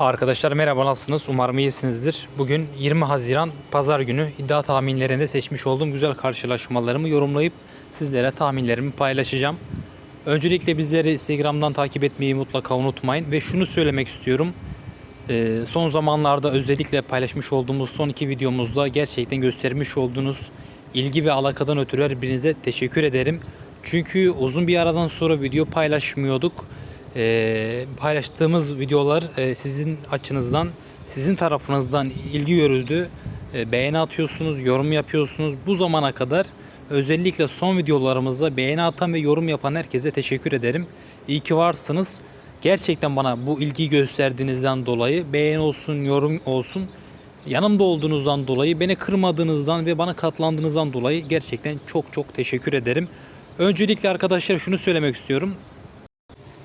Arkadaşlar merhaba nasılsınız? Umarım iyisinizdir. Bugün 20 Haziran Pazar günü iddia tahminlerinde seçmiş olduğum güzel karşılaşmalarımı yorumlayıp sizlere tahminlerimi paylaşacağım. Öncelikle bizleri Instagram'dan takip etmeyi mutlaka unutmayın ve şunu söylemek istiyorum. Ee, son zamanlarda özellikle paylaşmış olduğumuz son iki videomuzda gerçekten göstermiş olduğunuz ilgi ve alakadan ötürü her birinize teşekkür ederim. Çünkü uzun bir aradan sonra video paylaşmıyorduk. Ee, paylaştığımız videolar e, sizin açınızdan, sizin tarafınızdan ilgi görüldü. E, beğeni atıyorsunuz, yorum yapıyorsunuz. Bu zamana kadar özellikle son videolarımızda beğeni atan ve yorum yapan herkese teşekkür ederim. İyi ki varsınız. Gerçekten bana bu ilgiyi gösterdiğinizden dolayı beğeni olsun, yorum olsun yanımda olduğunuzdan dolayı, beni kırmadığınızdan ve bana katlandığınızdan dolayı gerçekten çok çok teşekkür ederim. Öncelikle arkadaşlar şunu söylemek istiyorum.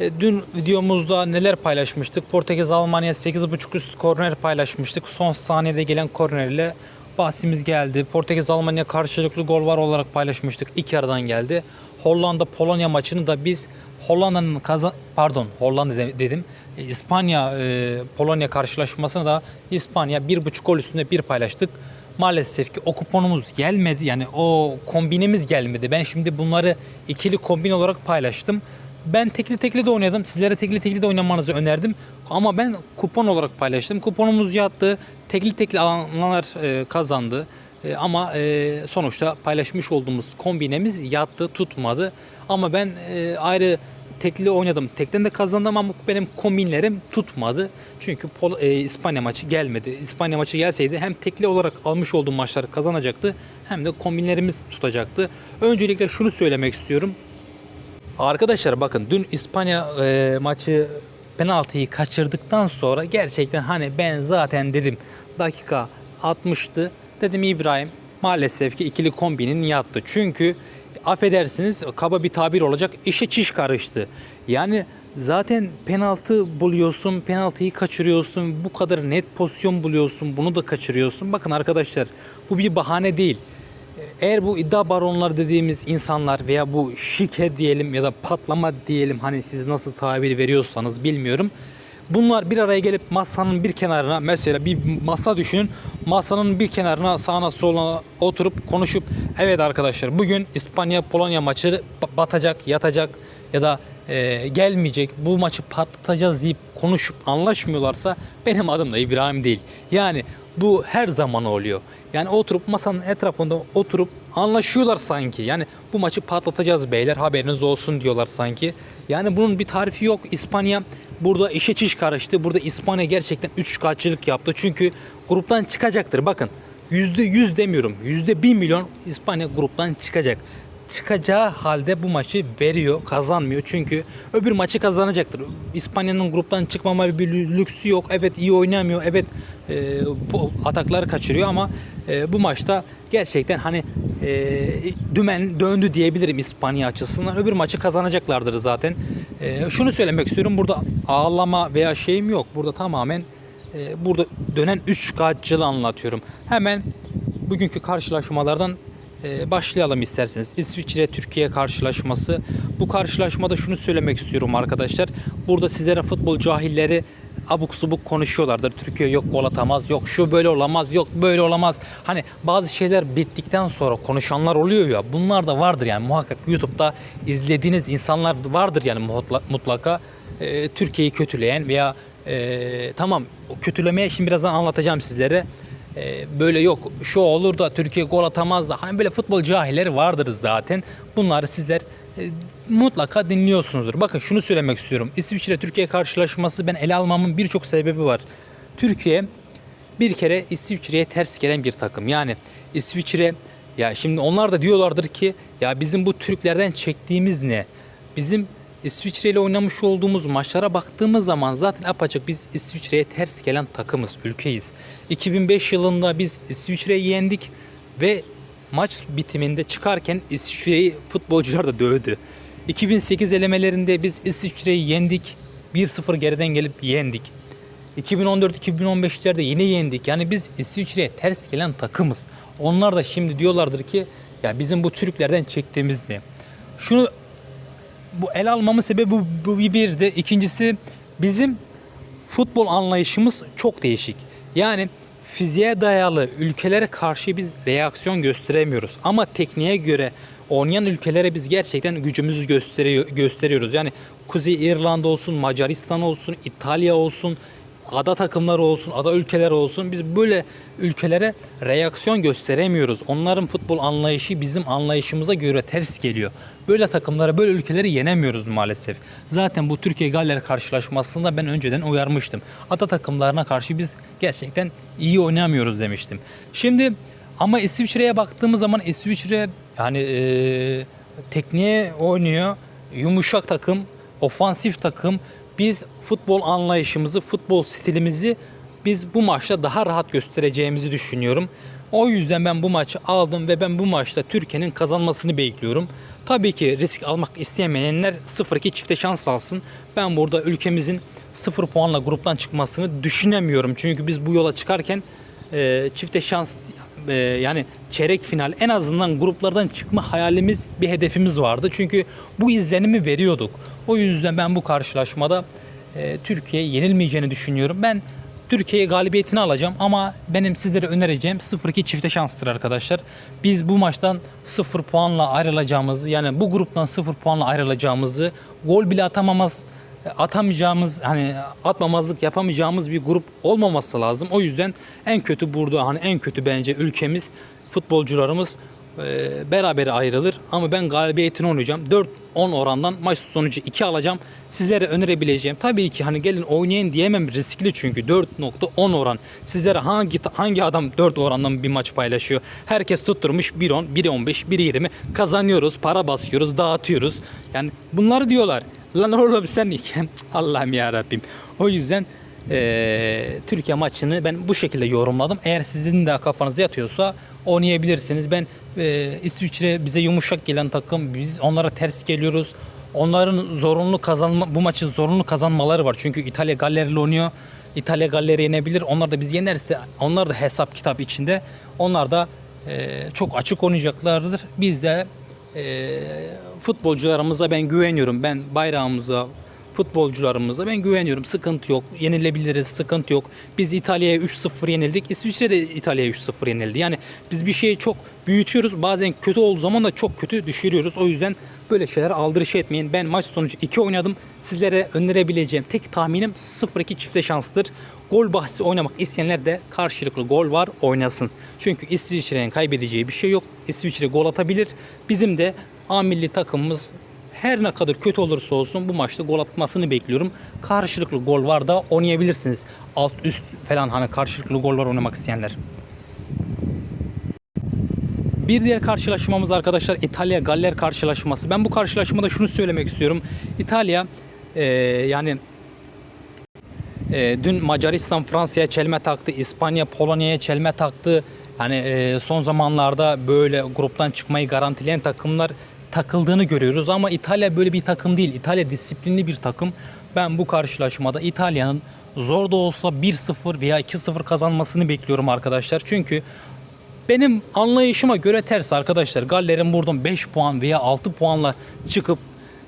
E, Dün videomuzda neler paylaşmıştık? Portekiz Almanya 8.5 üst korner paylaşmıştık. Son saniyede gelen korner ile bahsimiz geldi. Portekiz Almanya karşılıklı gol var olarak paylaşmıştık. İki aradan geldi. Hollanda Polonya maçını da biz Hollanda'nın kazan pardon Hollanda de- dedim. E, İspanya e, karşılaşmasını da İspanya 1.5 gol üstünde bir paylaştık. Maalesef ki o kuponumuz gelmedi. Yani o kombinimiz gelmedi. Ben şimdi bunları ikili kombin olarak paylaştım. Ben tekli tekli de oynadım. Sizlere tekli tekli de oynamanızı önerdim. Ama ben kupon olarak paylaştım. Kuponumuz yattı. Tekli tekli alanlar e, kazandı. E, ama e, sonuçta paylaşmış olduğumuz kombinemiz yattı, tutmadı. Ama ben e, ayrı tekli oynadım. Tekten de kazandım ama benim kombinlerim tutmadı. Çünkü Pol- e, İspanya maçı gelmedi. İspanya maçı gelseydi hem tekli olarak almış olduğum maçları kazanacaktı hem de kombinlerimiz tutacaktı. Öncelikle şunu söylemek istiyorum. Arkadaşlar bakın dün İspanya e, maçı penaltıyı kaçırdıktan sonra gerçekten hani ben zaten dedim dakika 60'tı. Dedim İbrahim maalesef ki ikili kombinin yattı. Çünkü affedersiniz kaba bir tabir olacak işe çiş karıştı. Yani zaten penaltı buluyorsun, penaltıyı kaçırıyorsun, bu kadar net pozisyon buluyorsun, bunu da kaçırıyorsun. Bakın arkadaşlar bu bir bahane değil. Eğer bu iddia baronlar dediğimiz insanlar veya bu şike diyelim ya da patlama diyelim hani siz nasıl tabir veriyorsanız bilmiyorum. Bunlar bir araya gelip masanın bir kenarına mesela bir masa düşünün. Masanın bir kenarına sağına soluna oturup konuşup evet arkadaşlar bugün İspanya Polonya maçı ba- batacak, yatacak ya da e, gelmeyecek bu maçı patlatacağız deyip konuşup anlaşmıyorlarsa benim adım da İbrahim değil. Yani bu her zaman oluyor. Yani oturup masanın etrafında oturup anlaşıyorlar sanki. Yani bu maçı patlatacağız beyler haberiniz olsun diyorlar sanki. Yani bunun bir tarifi yok. İspanya burada işe çiş karıştı. Burada İspanya gerçekten 3 kaççılık yaptı. Çünkü gruptan çıkacaktır. Bakın %100 demiyorum. %1 milyon İspanya gruptan çıkacak çıkacağı halde bu maçı veriyor, kazanmıyor. Çünkü öbür maçı kazanacaktır. İspanya'nın gruptan çıkmama bir lüksü yok. Evet iyi oynamıyor. Evet e, bu atakları kaçırıyor ama e, bu maçta gerçekten hani e, dümen döndü diyebilirim İspanya açısından. Öbür maçı kazanacaklardır zaten. E, şunu söylemek istiyorum. Burada ağlama veya şeyim yok. Burada tamamen e, burada dönen 3 kaççılığı anlatıyorum. Hemen bugünkü karşılaşmalardan ee, başlayalım isterseniz. İsviçre Türkiye karşılaşması. Bu karşılaşmada şunu söylemek istiyorum arkadaşlar. Burada sizlere futbol cahilleri abuk subuk konuşuyorlardır. Türkiye yok gol atamaz, yok şu böyle olamaz, yok böyle olamaz. Hani bazı şeyler bittikten sonra konuşanlar oluyor ya. Bunlar da vardır yani muhakkak YouTube'da izlediğiniz insanlar vardır yani mutla- mutlaka. Ee, Türkiye'yi kötüleyen veya e, tamam kötülemeye şimdi birazdan anlatacağım sizlere. Ee, böyle yok şu olur da Türkiye gol atamaz da hani böyle futbol cahilleri vardır zaten. Bunları sizler e, mutlaka dinliyorsunuzdur. Bakın şunu söylemek istiyorum. İsviçre Türkiye karşılaşması ben ele almamın birçok sebebi var. Türkiye bir kere İsviçre'ye ters gelen bir takım. Yani İsviçre ya şimdi onlar da diyorlardır ki ya bizim bu Türklerden çektiğimiz ne? Bizim İsviçre ile oynamış olduğumuz maçlara baktığımız zaman zaten apaçık biz İsviçre'ye ters gelen takımız, ülkeyiz. 2005 yılında biz İsviçre'yi yendik ve maç bitiminde çıkarken İsviçre'yi futbolcular da dövdü. 2008 elemelerinde biz İsviçre'yi yendik. 1-0 geriden gelip yendik. 2014-2015'lerde yine yendik. Yani biz İsviçre'ye ters gelen takımız. Onlar da şimdi diyorlardır ki ya bizim bu Türklerden çektiğimiz ne? Şunu bu el almamın sebebi bu, bu bir de ikincisi bizim futbol anlayışımız çok değişik. Yani fiziğe dayalı ülkelere karşı biz reaksiyon gösteremiyoruz. Ama tekniğe göre oynayan ülkelere biz gerçekten gücümüzü gösteriyor, gösteriyoruz. Yani Kuzey İrlanda olsun, Macaristan olsun, İtalya olsun, ada takımları olsun, ada ülkeleri olsun biz böyle ülkelere reaksiyon gösteremiyoruz. Onların futbol anlayışı bizim anlayışımıza göre ters geliyor. Böyle takımları, böyle ülkeleri yenemiyoruz maalesef. Zaten bu Türkiye Galler karşılaşmasında ben önceden uyarmıştım. Ada takımlarına karşı biz gerçekten iyi oynamıyoruz demiştim. Şimdi ama İsviçre'ye baktığımız zaman İsviçre yani eee tekniğe oynuyor. Yumuşak takım, ofansif takım. Biz futbol anlayışımızı, futbol stilimizi biz bu maçta daha rahat göstereceğimizi düşünüyorum. O yüzden ben bu maçı aldım ve ben bu maçta Türkiye'nin kazanmasını bekliyorum. Tabii ki risk almak istemeyenler 0-2 çifte şans alsın. Ben burada ülkemizin 0 puanla gruptan çıkmasını düşünemiyorum. Çünkü biz bu yola çıkarken e, çifte şans e, yani çeyrek final en azından gruplardan çıkma hayalimiz bir hedefimiz vardı. Çünkü bu izlenimi veriyorduk. O yüzden ben bu karşılaşmada e, Türkiye yenilmeyeceğini düşünüyorum. Ben Türkiye galibiyetini alacağım ama benim sizlere önereceğim 0-2 çifte şanstır arkadaşlar. Biz bu maçtan 0 puanla ayrılacağımızı yani bu gruptan 0 puanla ayrılacağımızı gol bile atamamaz atamayacağımız hani atmamazlık yapamayacağımız bir grup olmaması lazım. O yüzden en kötü burada hani en kötü bence ülkemiz futbolcularımız e, beraber ayrılır ama ben galibiyetini oynayacağım. 4-10 orandan maç sonucu 2 alacağım. Sizlere önerebileceğim. Tabii ki hani gelin oynayın diyemem riskli çünkü 4.10 oran. Sizlere hangi hangi adam 4 orandan bir maç paylaşıyor? Herkes tutturmuş 1.10, 1.15, 1.20 kazanıyoruz, para basıyoruz, dağıtıyoruz. Yani bunları diyorlar. Lan oğlum sen Allah'ım ya Rabbim. O yüzden eee, Türkiye maçını ben bu şekilde yorumladım. Eğer sizin de kafanıza yatıyorsa oynayabilirsiniz. Ben eee, İsviçre bize yumuşak gelen takım. Biz onlara ters geliyoruz. Onların zorunlu kazanma bu maçı zorunlu kazanmaları var. Çünkü İtalya Galler'le oynuyor. İtalya Galler'i yenebilir. Onlar da biz yenerse onlar da hesap kitap içinde. Onlar da eee, çok açık oynayacaklardır. Biz de eee, futbolcularımıza ben güveniyorum. Ben bayrağımıza, futbolcularımıza ben güveniyorum. Sıkıntı yok. Yenilebiliriz. Sıkıntı yok. Biz İtalya'ya 3-0 yenildik. İsviçre de İtalya'ya 3-0 yenildi. Yani biz bir şeyi çok büyütüyoruz. Bazen kötü olduğu zaman da çok kötü düşürüyoruz. O yüzden böyle şeylere aldırış etmeyin. Ben maç sonucu 2 oynadım. Sizlere önerebileceğim tek tahminim 0-2 çifte şanstır. Gol bahsi oynamak isteyenler de karşılıklı gol var oynasın. Çünkü İsviçre'nin kaybedeceği bir şey yok. İsviçre gol atabilir. Bizim de A milli takımımız her ne kadar kötü olursa olsun bu maçta gol atmasını bekliyorum. Karşılıklı gol var da oynayabilirsiniz. Alt üst falan hani karşılıklı gol var oynamak isteyenler. Bir diğer karşılaşmamız arkadaşlar İtalya Galler karşılaşması. Ben bu karşılaşmada şunu söylemek istiyorum. İtalya eee, yani e, dün Macaristan Fransa'ya çelme taktı, İspanya Polonya'ya çelme taktı. Yani e, son zamanlarda böyle gruptan çıkmayı garantileyen takımlar takıldığını görüyoruz ama İtalya böyle bir takım değil. İtalya disiplinli bir takım. Ben bu karşılaşmada İtalya'nın zor da olsa 1-0 veya 2-0 kazanmasını bekliyorum arkadaşlar. Çünkü benim anlayışıma göre ters arkadaşlar. Galler'in buradan 5 puan veya 6 puanla çıkıp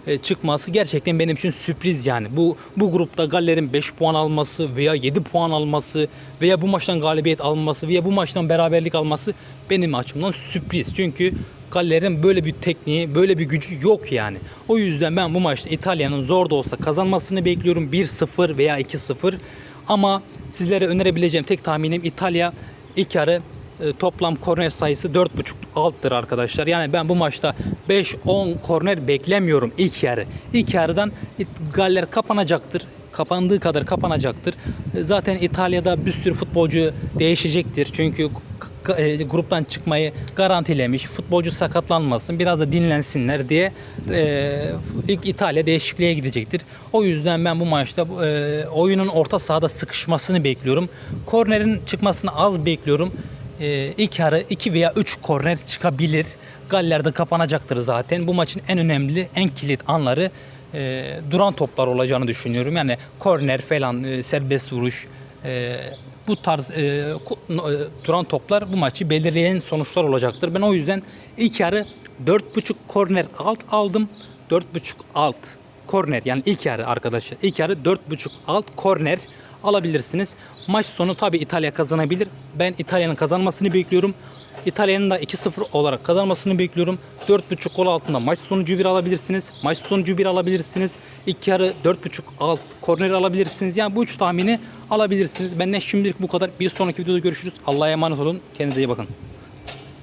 e, çıkması gerçekten benim için sürpriz yani. Bu bu grupta Galler'in 5 puan alması veya 7 puan alması veya bu maçtan galibiyet alması veya bu maçtan beraberlik alması benim açımdan sürpriz. Çünkü Galler'in böyle bir tekniği, böyle bir gücü yok yani. O yüzden ben bu maçta İtalya'nın zor da olsa kazanmasını bekliyorum. 1-0 veya 2-0. Ama sizlere önerebileceğim tek tahminim İtalya ilk yarı e, toplam korner sayısı 4.5 alttır arkadaşlar. Yani ben bu maçta 5-10 korner beklemiyorum ilk yarı. İlk yarıdan Galler kapanacaktır. Kapandığı kadar kapanacaktır. E, Zaten İtalya'da bir sürü futbolcu değişecektir. Çünkü e, gruptan çıkmayı garantilemiş. Futbolcu sakatlanmasın, biraz da dinlensinler diye e, ilk İtalya değişikliğe gidecektir. O yüzden ben bu maçta oyunun orta sahada sıkışmasını bekliyorum. Kornerin çıkmasını az bekliyorum. E, ilk yarı 2 veya 3 korner çıkabilir. Galler de kapanacaktır zaten. Bu maçın en önemli, en kilit anları e, duran toplar olacağını düşünüyorum. Yani korner falan, e, serbest vuruş, e, bu tarz e, e, duran toplar bu maçı belirleyen sonuçlar olacaktır. Ben o yüzden ilk yarı 4.5 korner alt aldım. 4.5 alt korner yani ilk yarı arkadaşlar. İlk yarı 4.5 alt korner alabilirsiniz. Maç sonu tabi İtalya kazanabilir. Ben İtalya'nın kazanmasını bekliyorum. İtalya'nın da 2-0 olarak kazanmasını bekliyorum. 4.5 gol altında maç sonucu 1 alabilirsiniz. Maç sonucu 1 alabilirsiniz. İlk yarı 4.5 alt korner alabilirsiniz. Yani bu üç tahmini alabilirsiniz. Benden şimdilik bu kadar. Bir sonraki videoda görüşürüz. Allah'a emanet olun. Kendinize iyi bakın.